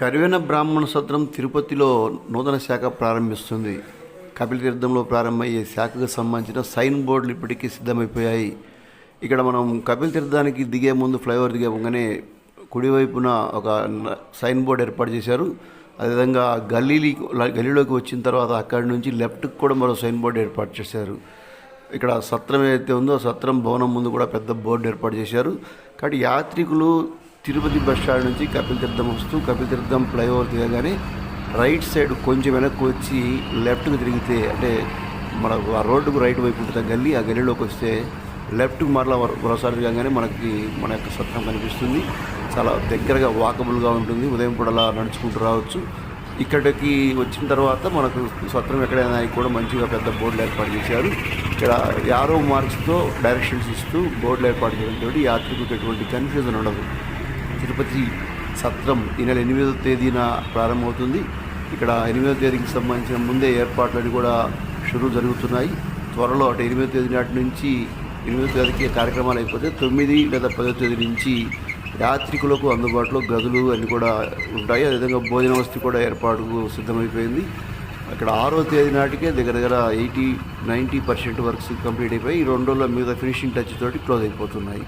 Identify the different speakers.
Speaker 1: కరివెన బ్రాహ్మణ సత్రం తిరుపతిలో నూతన శాఖ ప్రారంభిస్తుంది. కపిల తీర్థంలో ప్రారంభమయ్యే శాఖకు సంబంధించిన సైన్ బోర్డులు ఇప్పటికీ సిద్ధమైపోయాయి. ఇక్కడ మనం కపిల తీర్థానికి దిగే ముందు ఫ్లైఓవర్ దిగేమంగానే కుడివైపున ఒక సైన్ బోర్డు ఏర్పాటు చేశారు. అదేవిధంగా గల్లీ గల్లీలోకి వచ్చిన తర్వాత అక్కడి నుంచి లెఫ్ట్కి కూడా మరో సైన్ బోర్డు ఏర్పాటు చేశారు. ఇక్కడ సత్రం ఏదైతే ఉందో సత్రం భవనం ముందు కూడా పెద్ద బోర్డు ఏర్పాటు చేశారు. కాబట్టి యాత్రికులు తిరుపతి బస్ స్టాండ్ నుంచి కపిల్ తీర్థం వస్తూ కపిల్ తీర్థం ఫ్లైఓవర్ దిగగానే రైట్ సైడ్ కొంచెం వెనక్కి వచ్చి లెఫ్ట్కి తిరిగితే అంటే మన ఆ రోడ్డుకు రైట్ వైపు ఉంటుంది గల్లీ ఆ గల్లీలోకి వస్తే లెఫ్ట్కి మరలా మరోసారి దిగగానే మనకి మన యొక్క సత్రం కనిపిస్తుంది. చాలా దగ్గరగా వాకబుల్గా ఉంటుంది. ఉదయం పూట అలా నడుచుకుంటూ రావచ్చు. ఇక్కడికి వచ్చిన తర్వాత మనకు సత్రం ఎక్కడైనా కూడా మంచిగా పెద్ద బోర్డులు ఏర్పాటు చేశారు. ఇక్కడ యారో మార్క్స్తో డైరెక్షన్స్ ఇస్తూ బోర్డులు ఏర్పాటు చేయడంతో యాత్రికులకు ఎటువంటి కన్ఫ్యూజన్ ఉండదు. తిరుపతి సత్రం ఈ నెల ఎనిమిదో తేదీన ప్రారంభమవుతుంది. ఇక్కడ ఎనిమిదో తేదీకి సంబంధించిన ముందే ఏర్పాట్లన్నీ కూడా షురూ జరుగుతున్నాయి. త్వరలో అటు ఎనిమిదో తేదీ నాటి నుంచి ఎనిమిదో తేదీకి కార్యక్రమాలు అయిపోతే తొమ్మిది లేదా పదో తేదీ నుంచి యాత్రికులకు అందుబాటులో గదులు అన్నీ కూడా ఉంటాయి. అదేవిధంగా భోజన వసతి కూడా ఏర్పాటుకు సిద్ధమైపోయింది. అక్కడ ఆరో తేదీ నాటికే దగ్గర దగ్గర eighty ninety percent works complete అయిపోయి ఈ రెండు రోజుల్లో మీద ఫినిషింగ్ టచ్ తోటి క్లోజ్ అయిపోతున్నాయి.